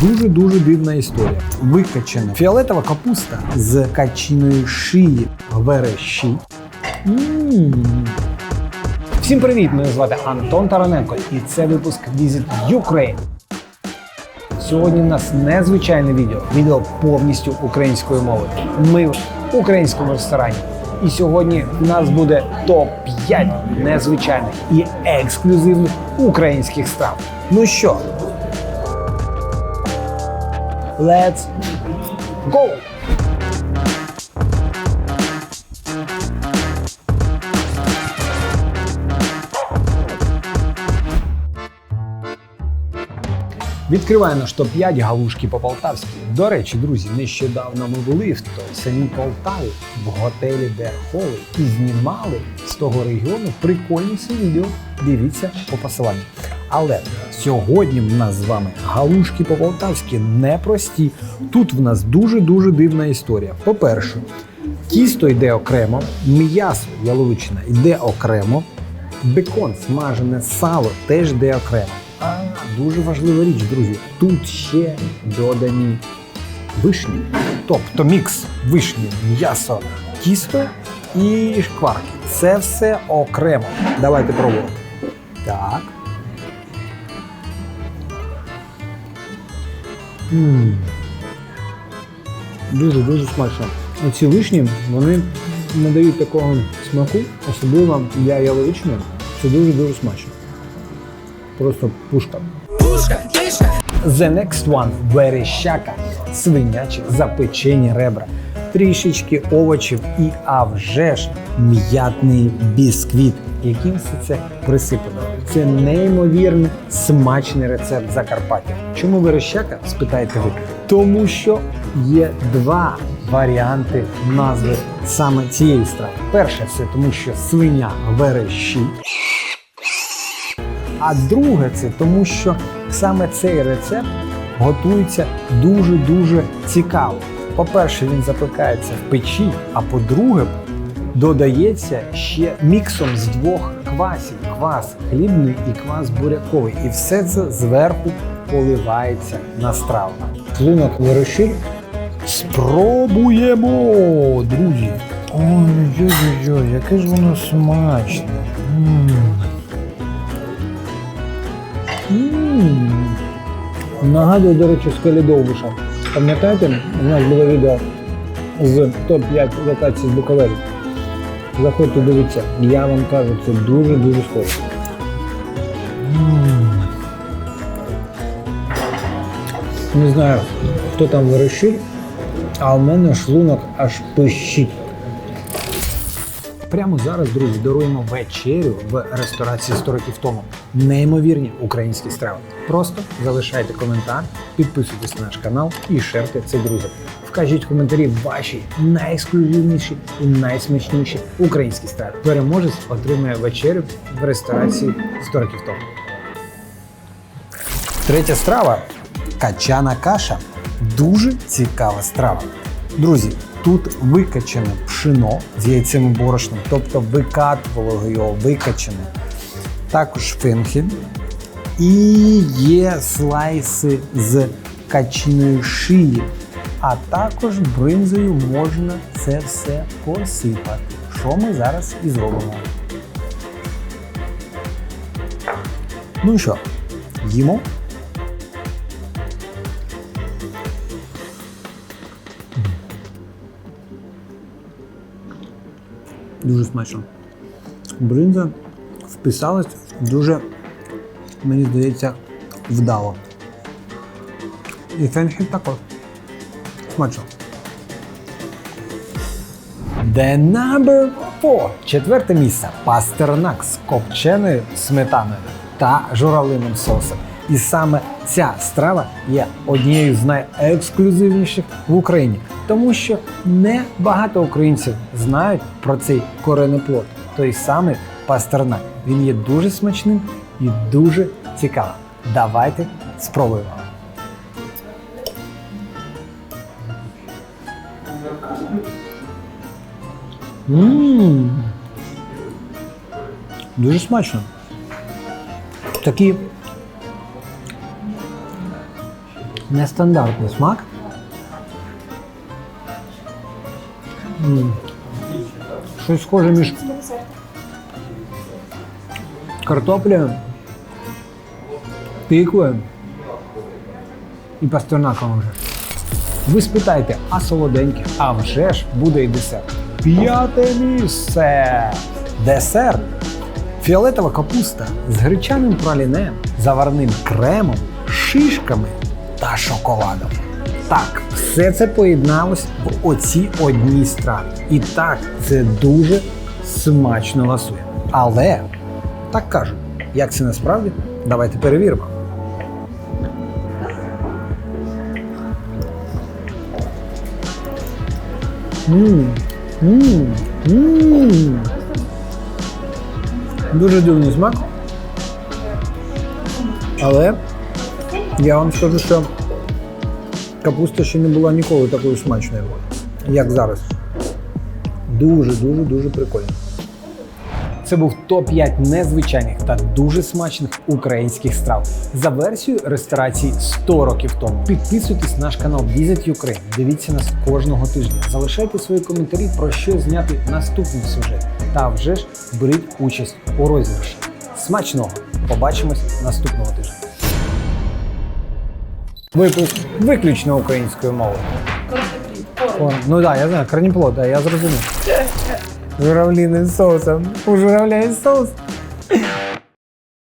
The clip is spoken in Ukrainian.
дуже-дуже дивна історія. Викачена фіолетова капуста з качиної шиї верещі. Всім привіт! Мене звати Антон Тараненко, і це випуск Visit Ukraine. Сьогодні в нас незвичайне відео. Відео повністю українською мовою. Ми в українському ресторані. І сьогодні в нас буде топ-5 незвичайних і ексклюзивних українських страв. Ну що? Let's go! Відкриваю наш топ-5 галушки по-полтавськи. До речі, друзі, нещодавно ми були в самій Полтаві в готелі Дерхоли і знімали з того регіону прикольніше відео. Дивіться по посиланню. Але сьогодні в нас з вами галушки по-полтавськи непрості. Тут в нас дуже-дуже дивна історія. По-перше, тісто йде окремо, м'ясо яловичина йде окремо, бекон, смажене сало теж йде окремо. А дуже важлива річ, друзі. Тут ще додані вишні. Тобто мікс вишні, м'ясо, тісто і шкварки. Це все окремо. Давайте пробувати. Так. Дуже-дуже смачно. Оці вишні, вони надають такого смаку, особливо для яловичини. Це дуже-дуже смачно. Просто пушка. Пушка, пішка. The next one – верещака, свинячі запечені ребра, трішечки овочів і а вже ж м'ятний бісквіт, яким все це присипано. Це неймовірно смачний рецепт Закарпаття. Чому верещака? Спитаєте ви? Тому що є два варіанти назви саме цієї страви. Перше, це тому, що свиня верещить. А друге, це тому, що саме цей рецепт готується дуже-дуже цікаво. По-перше, він запікається в печі, а по-друге, додається ще міксом з двох квасів: квас хлібний і квас буряковий. І все це зверху поливається на страву. Шлунок вирощив. Спробуємо, друзі. Ой-ой-ой, яке ж воно смачне. М. М. Нагадую, до речі, скелі Довбуша. Пам'ятаєте, у нас було відео з топ-5 локацій з Буковелі. Заходьте, дивіться. Я вам кажу, це дуже-дуже схоже. Не знаю, хто там вирішив, а у мене шлунок аж пищить. Прямо зараз, друзі, даруємо вечерю в ресторації 100 років тому. Неймовірні українські страви. Просто залишайте коментар, підписуйтесь на наш канал і шерте це друзям. Вкажіть в коментарі ваші найексклюзивніші і найсмачніші українські страви. Переможець отримує вечерю в ресторації 100 років тому. Третя страва качана каша. Дуже цікава страва. Друзі, тут викачане пшено з яйцем і борошном, тобто викатували його викачане. Також фенхель. І є слайси з качиної шиї. А також бринзою можна це все посипати. Що ми зараз і зробимо. Ну що, їмо? Дуже смачно. Бринза вписалась дуже, мені здається, вдало. І фенхель також. Смачно. The number four. Четверте місце. Пастернак з копченою сметаною та журавлиним соусом. І саме ця страва є однією з найексклюзивніших в Україні, тому що не багато українців знають про цей коренеплод, той самий пастернак. Він є дуже смачним і дуже цікавим. Давайте спробуємо. Мм. Дуже смачно. Такі Нестандартний смак. Щось схоже між картоплею, тиквою і пастернаком вже. Ви спитаєте, а солоденьке? А вже ж буде і десерт. П'яте місце. Десерт. Фіолетова капуста з гречаним пралінем, заварним кремом, шишками та шоколадом. Так, все це поєдналось в оцій одній страві. І так, це дуже смачно ласує. Але так кажуть, як це насправді? Давайте перевіримо. Дуже дивний смак. Але я вам скажу, що капуста ще не була ніколи такою смачною, як зараз. Дуже, дуже, дуже прикольно. Це був топ-5 незвичайних та дуже смачних українських страв за версією ресторації 100 років тому. Підписуйтесь на наш канал Visit Ukraine, дивіться нас кожного тижня. Залишайте свої коментарі про що зняти наступний сюжет. Та вже ж беріть участь у розіграші. Смачного! Побачимось наступного тижня. Випуск виключно українською мовою. О, ну так, да, я знаю, корніплод, да, я зрозумів. Журавлиний з соусом. У журавля є соус.